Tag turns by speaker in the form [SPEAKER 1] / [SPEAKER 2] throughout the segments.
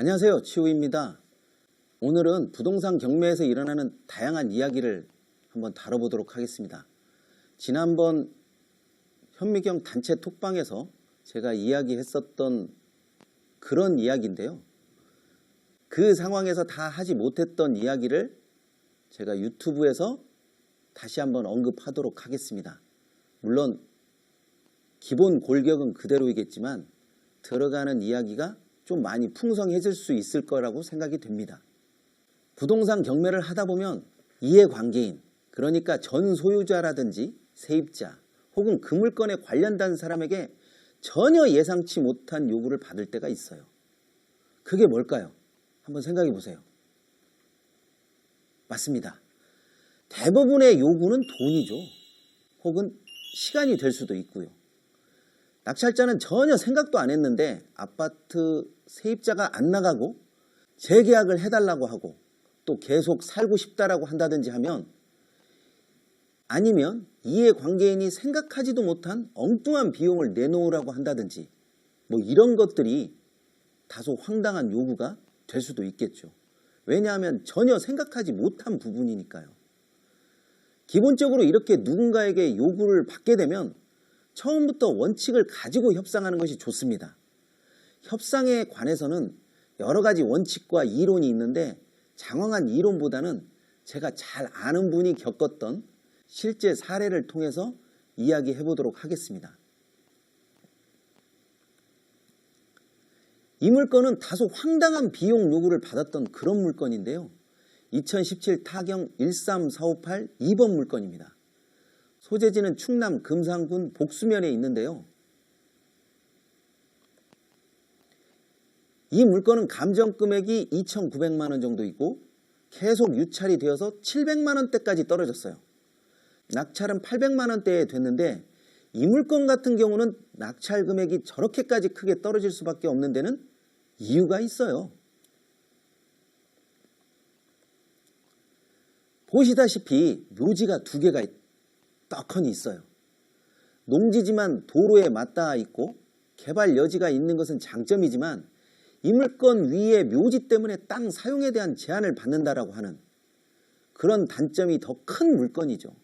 [SPEAKER 1] 안녕하세요. 치우입니다. 오늘은 부동산 경매에서 일어나는 다양한 이야기를 한번 다뤄보도록 하겠습니다. 지난번 현미경 단체 톡방에서 제가 이야기했었던 그런 이야기인데요. 그 상황에서 다 하지 못했던 이야기를 제가 유튜브에서 다시 한번 언급하도록 하겠습니다. 물론 기본 골격은 그대로이겠지만 들어가는 이야기가 좀 많이 풍성해질 수 있을 거라고 생각이 됩니다. 부동산 경매를 하다 보면 이해관계인, 그러니까 전 소유자라든지 세입자 혹은 그 물건에 관련된 사람에게 전혀 예상치 못한 요구를 받을 때가 있어요. 그게 뭘까요? 한번 생각해 보세요. 맞습니다. 대부분의 요구는 돈이죠. 혹은 시간이 될 수도 있고요. 낙찰자는 전혀 생각도 안 했는데 아파트 세입자가 안 나가고 재계약을 해달라고 하고 또 계속 살고 싶다라고 한다든지 하면 아니면 이해 관계인이 생각하지도 못한 엉뚱한 비용을 내놓으라고 한다든지 뭐 이런 것들이 다소 황당한 요구가 될 수도 있겠죠. 왜냐하면 전혀 생각하지 못한 부분이니까요. 기본적으로 이렇게 누군가에게 요구를 받게 되면 처음부터 원칙을 가지고 협상하는 것이 좋습니다. 협상에 관해서는 여러 가지 원칙과 이론이 있는데 장황한 이론보다는 제가 잘 아는 분이 겪었던 실제 사례를 통해서 이야기해 보도록 하겠습니다. 이 물건은 다소 황당한 비용 요구를 받았던 그런 물건인데요. 2017 타경 13458 2번 물건입니다. 소재지는 충남 금산군 복수면에 있는데요. 이 물건은 감정 금액이 2,900만 원 정도 있고 계속 유찰이 되어서 700만 원대까지 떨어졌어요. 낙찰은 800만 원대에 됐는데 이 물건 같은 경우는 낙찰 금액이 저렇게까지 크게 떨어질 수밖에 없는 데는 이유가 있어요. 보시다시피 묘지가 두 개가 떡하니 있어요. 농지지만 도로에 맞닿아 있고 개발 여지가 있는 것은 장점이지만 이 물건 위에 묘지 때문에 땅 사용에 대한 제한을 받는다라고 하는 그런 단점이 더 큰 물건이죠.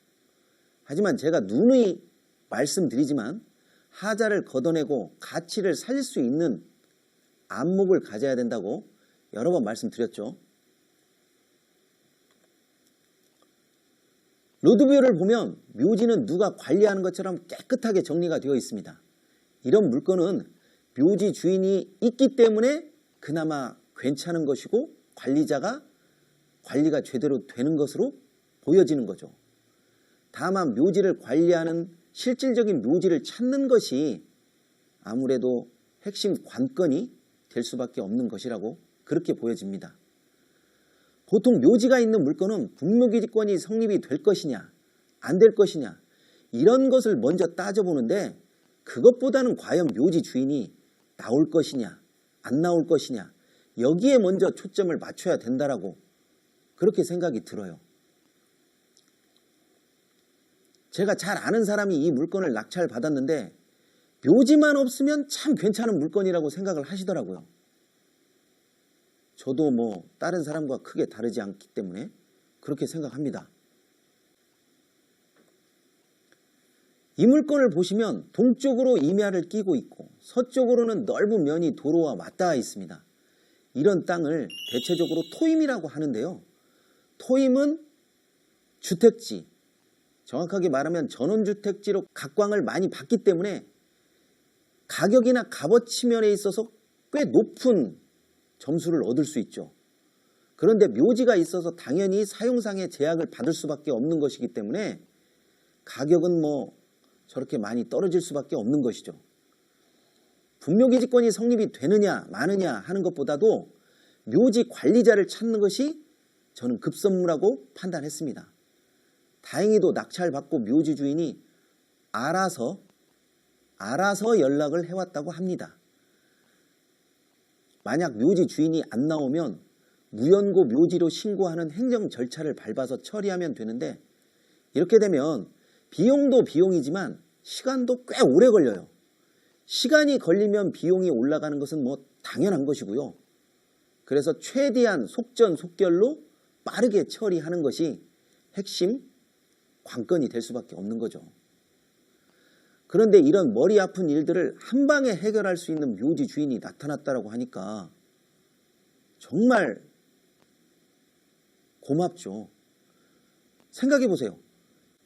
[SPEAKER 1] 하지만 제가 누누이 말씀드리지만 하자를 걷어내고 가치를 살릴 수 있는 안목을 가져야 된다고 여러 번 말씀드렸죠. 로드뷰를 보면 묘지는 누가 관리하는 것처럼 깨끗하게 정리가 되어 있습니다. 이런 물건은 묘지 주인이 있기 때문에 그나마 괜찮은 것이고 관리자가 관리가 제대로 되는 것으로 보여지는 거죠. 다만 묘지를 관리하는 실질적인 묘지를 찾는 것이 아무래도 핵심 관건이 될 수밖에 없는 것이라고 그렇게 보여집니다. 보통 묘지가 있는 물건은 분묘기지권이 성립이 될 것이냐 안 될 것이냐 이런 것을 먼저 따져보는데 그것보다는 과연 묘지 주인이 나올 것이냐 안 나올 것이냐 여기에 먼저 초점을 맞춰야 된다라고 그렇게 생각이 들어요. 제가 잘 아는 사람이 이 물건을 낙찰 받았는데 묘지만 없으면 참 괜찮은 물건이라고 생각을 하시더라고요. 저도 뭐 다른 사람과 크게 다르지 않기 때문에 그렇게 생각합니다. 이 물건을 보시면 동쪽으로 임야를 끼고 있고 서쪽으로는 넓은 면이 도로와 맞닿아 있습니다. 이런 땅을 대체적으로 토임이라고 하는데요. 토임은 주택지, 정확하게 말하면 전원주택지로 각광을 많이 받기 때문에 가격이나 값어치 면에 있어서 꽤 높은 점수를 얻을 수 있죠. 그런데 묘지가 있어서 당연히 사용상의 제약을 받을 수밖에 없는 것이기 때문에 가격은 뭐 저렇게 많이 떨어질 수밖에 없는 것이죠. 분묘기지권이 성립이 되느냐 마느냐 하는 것보다도 묘지 관리자를 찾는 것이 저는 급선무라고 판단했습니다. 다행히도 낙찰 받고 묘지 주인이 알아서 알아서 연락을 해왔다고 합니다. 만약 묘지 주인이 안 나오면 무연고 묘지로 신고하는 행정 절차를 밟아서 처리하면 되는데 이렇게 되면 비용도 비용이지만 시간도 꽤 오래 걸려요. 시간이 걸리면 비용이 올라가는 것은 뭐 당연한 것이고요. 그래서 최대한 속전속결로 빠르게 처리하는 것이 핵심 관건이 될 수밖에 없는 거죠. 그런데 이런 머리 아픈 일들을 한 방에 해결할 수 있는 묘지 주인이 나타났다라고 하니까 정말 고맙죠. 생각해 보세요.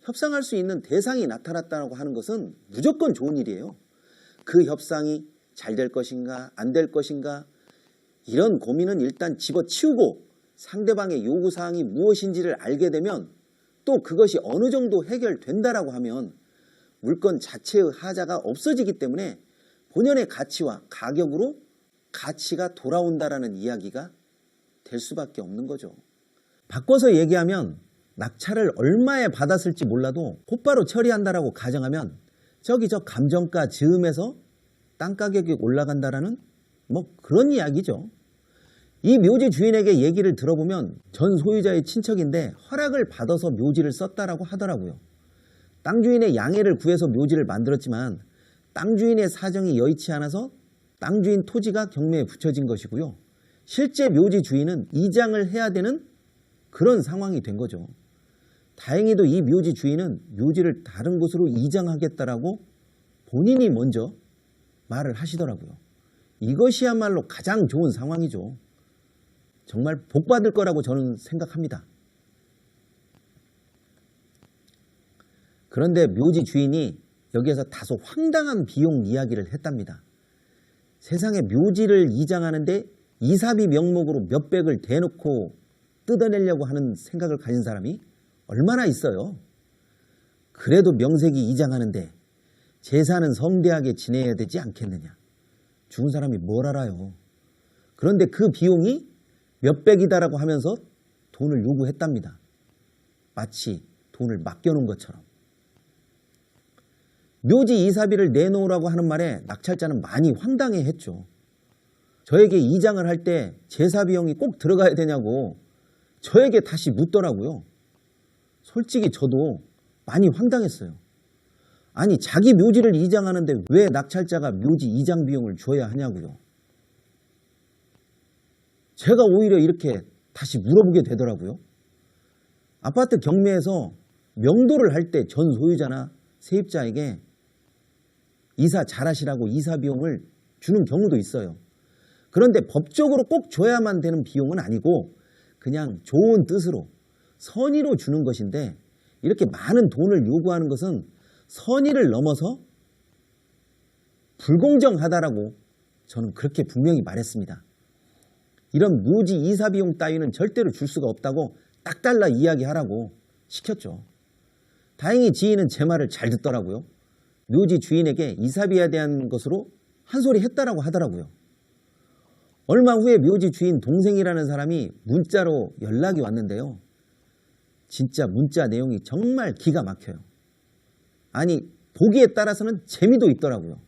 [SPEAKER 1] 협상할 수 있는 대상이 나타났다고 하는 것은 무조건 좋은 일이에요. 그 협상이 잘 될 것인가, 안 될 것인가, 이런 고민은 일단 집어치우고 상대방의 요구사항이 무엇인지를 알게 되면 또 그것이 어느 정도 해결된다라고 하면 물건 자체의 하자가 없어지기 때문에 본연의 가치와 가격으로 가치가 돌아온다라는 이야기가 될 수밖에 없는 거죠. 바꿔서 얘기하면 낙찰을 얼마에 받았을지 몰라도 곧바로 처리한다라고 가정하면 저기 저 감정가 즈음에서 땅 가격이 올라간다라는 뭐 그런 이야기죠. 이 묘지 주인에게 얘기를 들어보면 전 소유자의 친척인데 허락을 받아서 묘지를 썼다라고 하더라고요. 땅 주인의 양해를 구해서 묘지를 만들었지만 땅 주인의 사정이 여의치 않아서 땅 주인 토지가 경매에 붙여진 것이고요. 실제 묘지 주인은 이장을 해야 되는 그런 상황이 된 거죠. 다행히도 이 묘지 주인은 묘지를 다른 곳으로 이장하겠다라고 본인이 먼저 말을 하시더라고요. 이것이야말로 가장 좋은 상황이죠. 정말 복 받을 거라고 저는 생각합니다. 그런데 묘지 주인이 여기에서 다소 황당한 비용 이야기를 했답니다. 세상에 묘지를 이장하는데 이사비 명목으로 몇백을 대놓고 뜯어내려고 하는 생각을 가진 사람이 얼마나 있어요. 그래도 명색이 이장하는데 제사는 성대하게 지내야 되지 않겠느냐. 죽은 사람이 뭘 알아요. 그런데 그 비용이 몇백이다라고 하면서 돈을 요구했답니다. 마치 돈을 맡겨놓은 것처럼. 묘지 이사비를 내놓으라고 하는 말에 낙찰자는 많이 황당해 했죠. 저에게 이장을 할 때 제사 비용이 꼭 들어가야 되냐고 저에게 다시 묻더라고요. 솔직히 저도 많이 황당했어요. 아니 자기 묘지를 이장하는데 왜 낙찰자가 묘지 이장 비용을 줘야 하냐고요. 제가 오히려 이렇게 다시 물어보게 되더라고요. 아파트 경매에서 명도를 할 때 전 소유자나 세입자에게 이사 잘하시라고 이사 비용을 주는 경우도 있어요. 그런데 법적으로 꼭 줘야만 되는 비용은 아니고 그냥 좋은 뜻으로 선의로 주는 것인데 이렇게 많은 돈을 요구하는 것은 선의를 넘어서 불공정하다라고 저는 그렇게 분명히 말했습니다. 이런 묘지 이사 비용 따위는 절대로 줄 수가 없다고 딱 달라 이야기하라고 시켰죠. 다행히 지인은 제 말을 잘 듣더라고요. 묘지 주인에게 이사비에 대한 것으로 한 소리 했다라고 하더라고요. 얼마 후에 묘지 주인 동생이라는 사람이 문자로 연락이 왔는데요. 진짜 문자 내용이 정말 기가 막혀요. 아니, 보기에 따라서는 재미도 있더라고요.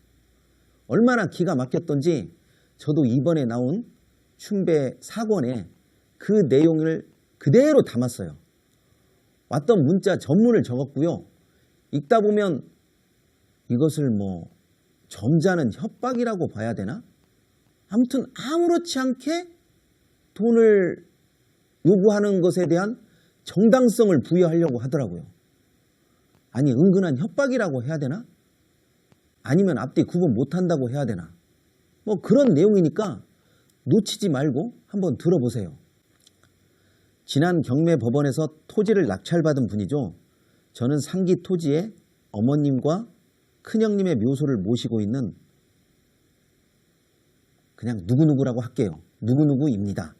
[SPEAKER 1] 얼마나 기가 막혔던지 저도 이번에 나온 춘배 사권에 그 내용을 그대로 담았어요. 왔던 문자 전문을 적었고요. 읽다 보면 이것을 뭐 점잖은 협박이라고 봐야 되나? 아무튼 아무렇지 않게 돈을 요구하는 것에 대한 정당성을 부여하려고 하더라고요. 아니 은근한 협박이라고 해야 되나? 아니면 앞뒤 구분 못한다고 해야 되나? 뭐 그런 내용이니까 놓치지 말고 한번 들어보세요. 지난 경매 법원에서 토지를 낙찰받은 분이죠. 저는 상기 토지에 어머님과 큰형님의 묘소를 모시고 있는 그냥 누구누구라고 할게요. 누구누구입니다.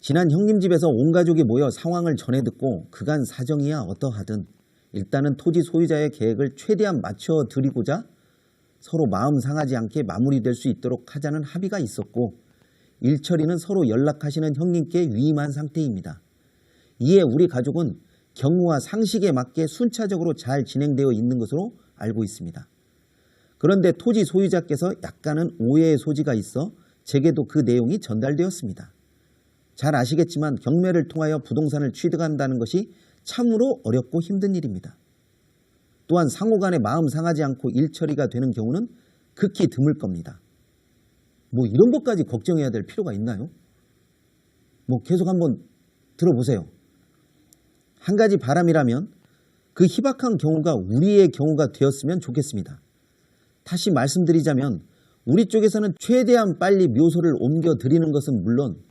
[SPEAKER 1] 지난 형님 집에서 온 가족이 모여 상황을 전해 듣고 그간 사정이야 어떠하든 일단은 토지 소유자의 계획을 최대한 맞춰 드리고자 서로 마음 상하지 않게 마무리될 수 있도록 하자는 합의가 있었고 일처리는 서로 연락하시는 형님께 위임한 상태입니다. 이에 우리 가족은 경우와 상식에 맞게 순차적으로 잘 진행되어 있는 것으로 알고 있습니다. 그런데 토지 소유자께서 약간은 오해의 소지가 있어 제게도 그 내용이 전달되었습니다. 잘 아시겠지만 경매를 통하여 부동산을 취득한다는 것이 참으로 어렵고 힘든 일입니다. 또한 상호 간에 마음 상하지 않고 일 처리가 되는 경우는 극히 드물 겁니다. 뭐 이런 것까지 걱정해야 될 필요가 있나요? 뭐 계속 한번 들어보세요. 한 가지 바람이라면 그 희박한 경우가 우리의 경우가 되었으면 좋겠습니다. 다시 말씀드리자면 우리 쪽에서는 최대한 빨리 묘소를 옮겨 드리는 것은 물론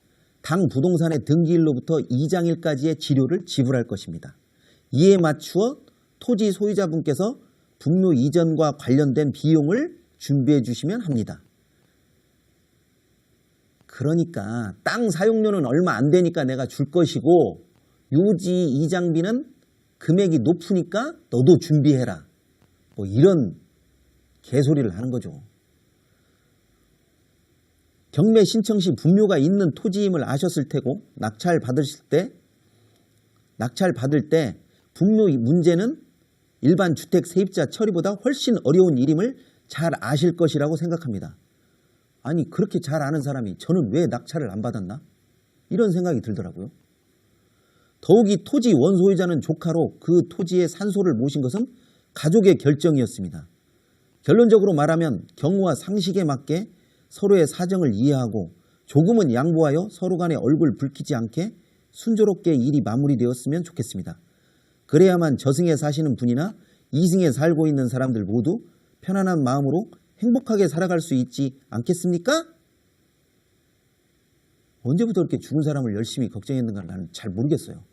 [SPEAKER 1] 당 부동산의 등기일로부터 이장일까지의 지료를 지불할 것입니다. 이에 맞추어 토지 소유자분께서 분묘 이전과 관련된 비용을 준비해 주시면 합니다. 그러니까 땅 사용료는 얼마 안 되니까 내가 줄 것이고 요지 이 장비는 금액이 높으니까 너도 준비해라. 뭐 이런 개소리를 하는 거죠. 경매 신청 시 분묘가 있는 토지임을 아셨을 테고 낙찰 받으실 때 낙찰 받을 때 분묘 문제는 일반 주택 세입자 처리보다 훨씬 어려운 일임을 잘 아실 것이라고 생각합니다. 아니 그렇게 잘 아는 사람이 저는 왜 낙찰을 안 받았나? 이런 생각이 들더라고요. 더욱이 토지 원소유자는 조카로 그 토지의 산소를 모신 것은 가족의 결정이었습니다. 결론적으로 말하면 경우와 상식에 맞게 서로의 사정을 이해하고 조금은 양보하여 서로 간의 얼굴 붉히지 않게 순조롭게 일이 마무리되었으면 좋겠습니다. 그래야만 저승에 사시는 분이나 이승에 살고 있는 사람들 모두 편안한 마음으로 행복하게 살아갈 수 있지 않겠습니까? 언제부터 이렇게 죽은 사람을 열심히 걱정했는가 나는 잘 모르겠어요.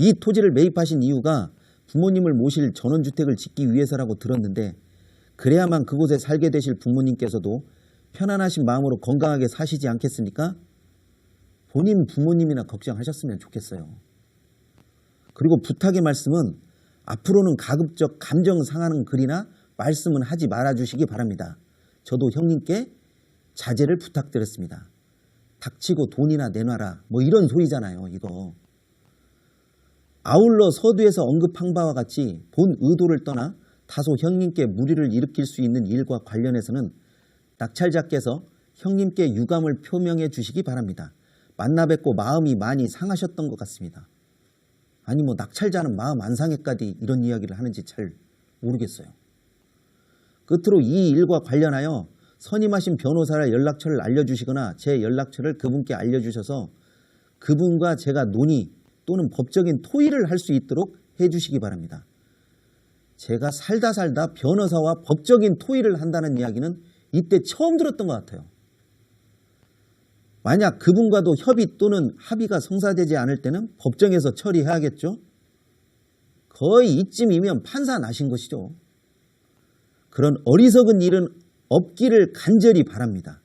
[SPEAKER 1] 이 토지를 매입하신 이유가 부모님을 모실 전원주택을 짓기 위해서라고 들었는데 그래야만 그곳에 살게 되실 부모님께서도 편안하신 마음으로 건강하게 사시지 않겠습니까? 본인 부모님이나 걱정하셨으면 좋겠어요. 그리고 부탁의 말씀은 앞으로는 가급적 감정 상하는 글이나 말씀은 하지 말아 주시기 바랍니다. 저도 형님께 자제를 부탁드렸습니다. 닥치고 돈이나 내놔라. 뭐 이런 소리잖아요, 이거. 아울러 서두에서 언급한 바와 같이 본 의도를 떠나 다소 형님께 무리를 일으킬 수 있는 일과 관련해서는 낙찰자께서 형님께 유감을 표명해 주시기 바랍니다. 만나 뵙고 마음이 많이 상하셨던 것 같습니다. 아니 뭐 낙찰자는 마음 안 상해까지 이런 이야기를 하는지 잘 모르겠어요. 끝으로 이 일과 관련하여 선임하신 변호사의 연락처를 알려주시거나 제 연락처를 그분께 알려주셔서 그분과 제가 논의 또는 법적인 토의를 할 수 있도록 해주시기 바랍니다. 제가 살다 살다 변호사와 법적인 토의를 한다는 이야기는 이때 처음 들었던 것 같아요. 만약 그분과도 협의 또는 합의가 성사되지 않을 때는 법정에서 처리해야겠죠. 거의 이쯤이면 판사 나신 것이죠. 그런 어리석은 일은 없기를 간절히 바랍니다.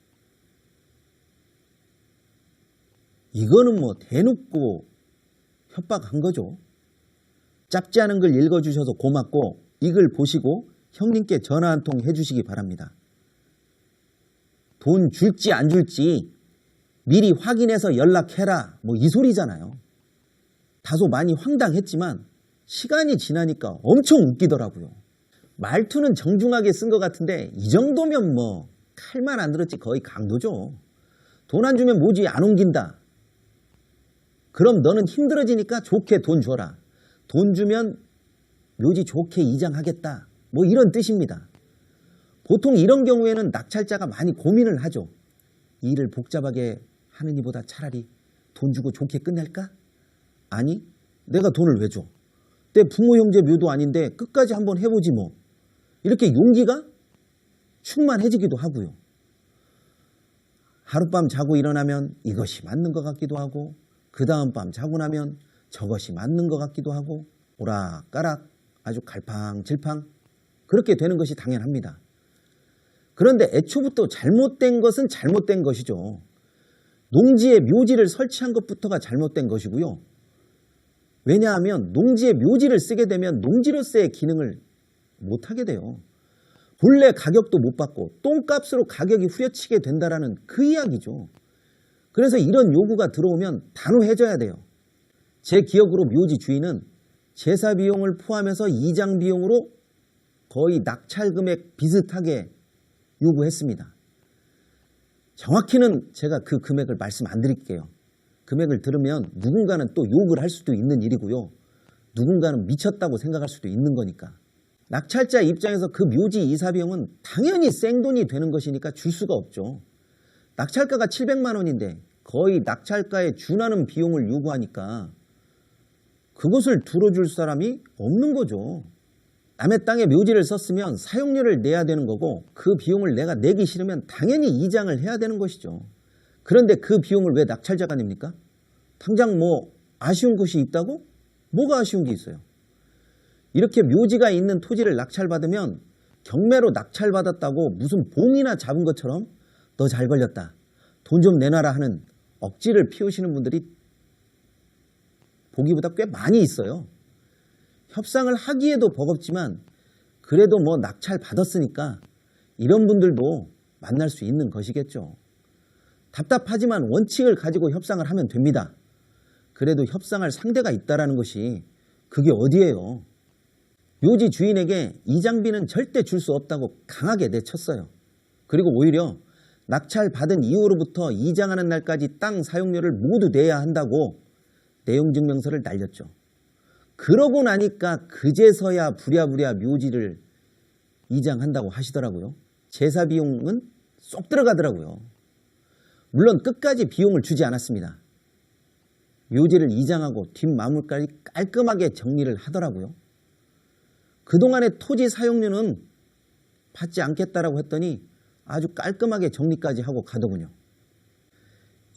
[SPEAKER 1] 이거는 뭐 대놓고 협박한 거죠. 짧지 않은 글 읽어주셔서 고맙고 이 글 보시고 형님께 전화 한 통 해주시기 바랍니다. 돈 줄지 안 줄지 미리 확인해서 연락해라 뭐 이 소리잖아요. 다소 많이 황당했지만 시간이 지나니까 엄청 웃기더라고요. 말투는 정중하게 쓴 것 같은데 이 정도면 뭐 칼만 안 들었지 거의 강도죠. 돈 안 주면 뭐지 안 옮긴다. 그럼 너는 힘들어지니까 좋게 돈 줘라. 돈 주면 묘지 좋게 이장하겠다. 뭐 이런 뜻입니다. 보통 이런 경우에는 낙찰자가 많이 고민을 하죠. 이 일을 복잡하게 하는 이보다 차라리 돈 주고 좋게 끝낼까? 아니, 내가 돈을 왜 줘? 내 부모 형제 묘도 아닌데 끝까지 한번 해보지 뭐. 이렇게 용기가 충만해지기도 하고요. 하룻밤 자고 일어나면 이것이 맞는 것 같기도 하고 그 다음 밤 자고 나면 저것이 맞는 것 같기도 하고 오락가락 아주 갈팡질팡 그렇게 되는 것이 당연합니다. 그런데 애초부터 잘못된 것은 잘못된 것이죠. 농지에 묘지를 설치한 것부터가 잘못된 것이고요. 왜냐하면 농지에 묘지를 쓰게 되면 농지로서의 기능을 못하게 돼요. 본래 가격도 못 받고 똥값으로 가격이 후려치게 된다라는 그 이야기죠. 그래서 이런 요구가 들어오면 단호해져야 돼요. 제 기억으로 묘지 주인은 제사 비용을 포함해서 이장 비용으로 거의 낙찰 금액 비슷하게 요구했습니다. 정확히는 제가 그 금액을 말씀 안 드릴게요. 금액을 들으면 누군가는 또 욕을 할 수도 있는 일이고요. 누군가는 미쳤다고 생각할 수도 있는 거니까. 낙찰자 입장에서 그 묘지 이사 비용은 당연히 생돈이 되는 것이니까 줄 수가 없죠. 낙찰가가 700만 원인데 거의 낙찰가에 준하는 비용을 요구하니까 그것을 들어줄 사람이 없는 거죠. 남의 땅에 묘지를 썼으면 사용료를 내야 되는 거고 그 비용을 내가 내기 싫으면 당연히 이장을 해야 되는 것이죠. 그런데 그 비용을 왜 낙찰자가 냅니까? 당장 뭐 아쉬운 것이 있다고? 뭐가 아쉬운 게 있어요? 이렇게 묘지가 있는 토지를 낙찰받으면 경매로 낙찰받았다고 무슨 봉이나 잡은 것처럼 너 잘 걸렸다. 돈 좀 내놔라 하는 억지를 피우시는 분들이 보기보다 꽤 많이 있어요. 협상을 하기에도 버겁지만 그래도 뭐 낙찰 받았으니까 이런 분들도 만날 수 있는 것이겠죠. 답답하지만 원칙을 가지고 협상을 하면 됩니다. 그래도 협상할 상대가 있다라는 것이 그게 어디예요? 묘지 주인에게 이장비는 절대 줄 수 없다고 강하게 내쳤어요. 그리고 오히려 낙찰 받은 이후로부터 이장하는 날까지 땅 사용료를 모두 내야 한다고 내용 증명서를 날렸죠. 그러고 나니까 그제서야 부랴부랴 묘지를 이장한다고 하시더라고요. 제사 비용은 쏙 들어가더라고요. 물론 끝까지 비용을 주지 않았습니다. 묘지를 이장하고 뒷마물까지 깔끔하게 정리를 하더라고요. 그동안의 토지 사용료는 받지 않겠다라고 했더니 아주 깔끔하게 정리까지 하고 가더군요.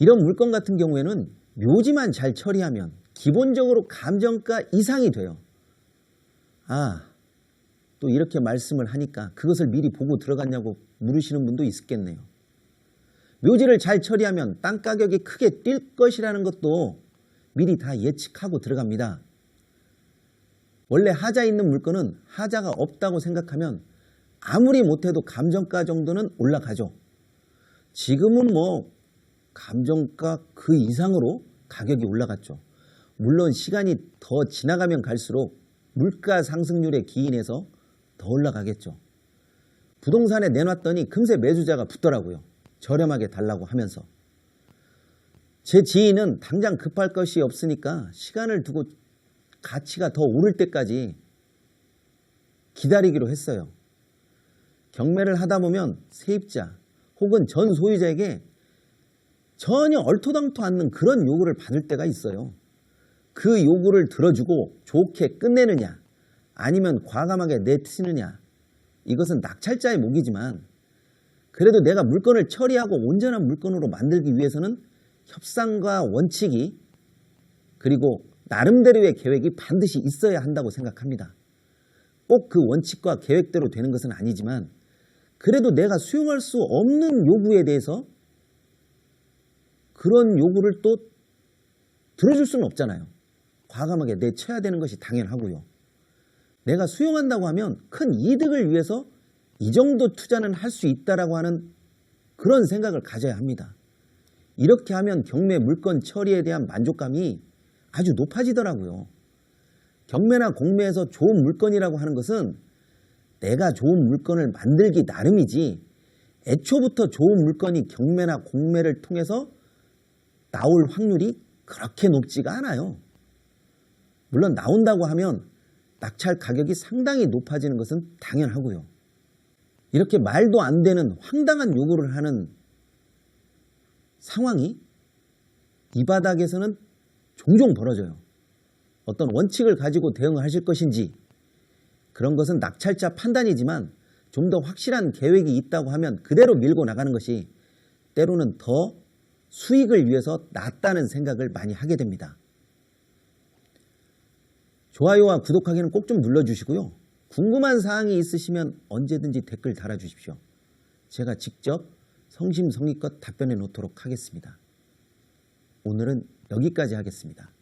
[SPEAKER 1] 이런 물건 같은 경우에는 묘지만 잘 처리하면 기본적으로 감정가 이상이 돼요. 아, 또 이렇게 말씀을 하니까 그것을 미리 보고 들어갔냐고 물으시는 분도 있겠네요. 묘지를 잘 처리하면 땅 가격이 크게 뛸 것이라는 것도 미리 다 예측하고 들어갑니다. 원래 하자 있는 물건은 하자가 없다고 생각하면 아무리 못해도 감정가 정도는 올라가죠. 지금은 뭐 감정가 그 이상으로 가격이 올라갔죠. 물론 시간이 더 지나가면 갈수록 물가 상승률에 기인해서 더 올라가겠죠. 부동산에 내놨더니 금세 매수자가 붙더라고요. 저렴하게 달라고 하면서. 제 지인은 당장 급할 것이 없으니까 시간을 두고 가치가 더 오를 때까지 기다리기로 했어요. 경매를 하다 보면 세입자 혹은 전 소유자에게 전혀 얼토당토 않는 그런 요구를 받을 때가 있어요. 그 요구를 들어주고 좋게 끝내느냐 아니면 과감하게 내치느냐 이것은 낙찰자의 몫이지만 그래도 내가 물건을 처리하고 온전한 물건으로 만들기 위해서는 협상과 원칙이 그리고 나름대로의 계획이 반드시 있어야 한다고 생각합니다. 꼭 그 원칙과 계획대로 되는 것은 아니지만 그래도 내가 수용할 수 없는 요구에 대해서 그런 요구를 또 들어줄 수는 없잖아요. 과감하게 내쳐야 되는 것이 당연하고요. 내가 수용한다고 하면 큰 이득을 위해서 이 정도 투자는 할 수 있다라고 하는 그런 생각을 가져야 합니다. 이렇게 하면 경매 물건 처리에 대한 만족감이 아주 높아지더라고요. 경매나 공매에서 좋은 물건이라고 하는 것은 내가 좋은 물건을 만들기 나름이지 애초부터 좋은 물건이 경매나 공매를 통해서 나올 확률이 그렇게 높지가 않아요. 물론 나온다고 하면 낙찰 가격이 상당히 높아지는 것은 당연하고요. 이렇게 말도 안 되는 황당한 요구를 하는 상황이 이 바닥에서는 종종 벌어져요. 어떤 원칙을 가지고 대응을 하실 것인지 그런 것은 낙찰자 판단이지만 좀 더 확실한 계획이 있다고 하면 그대로 밀고 나가는 것이 때로는 더 수익을 위해서 낫다는 생각을 많이 하게 됩니다. 좋아요와 구독하기는 꼭 좀 눌러주시고요. 궁금한 사항이 있으시면 언제든지 댓글 달아주십시오. 제가 직접 성심성의껏 답변해 놓도록 하겠습니다. 오늘은 여기까지 하겠습니다.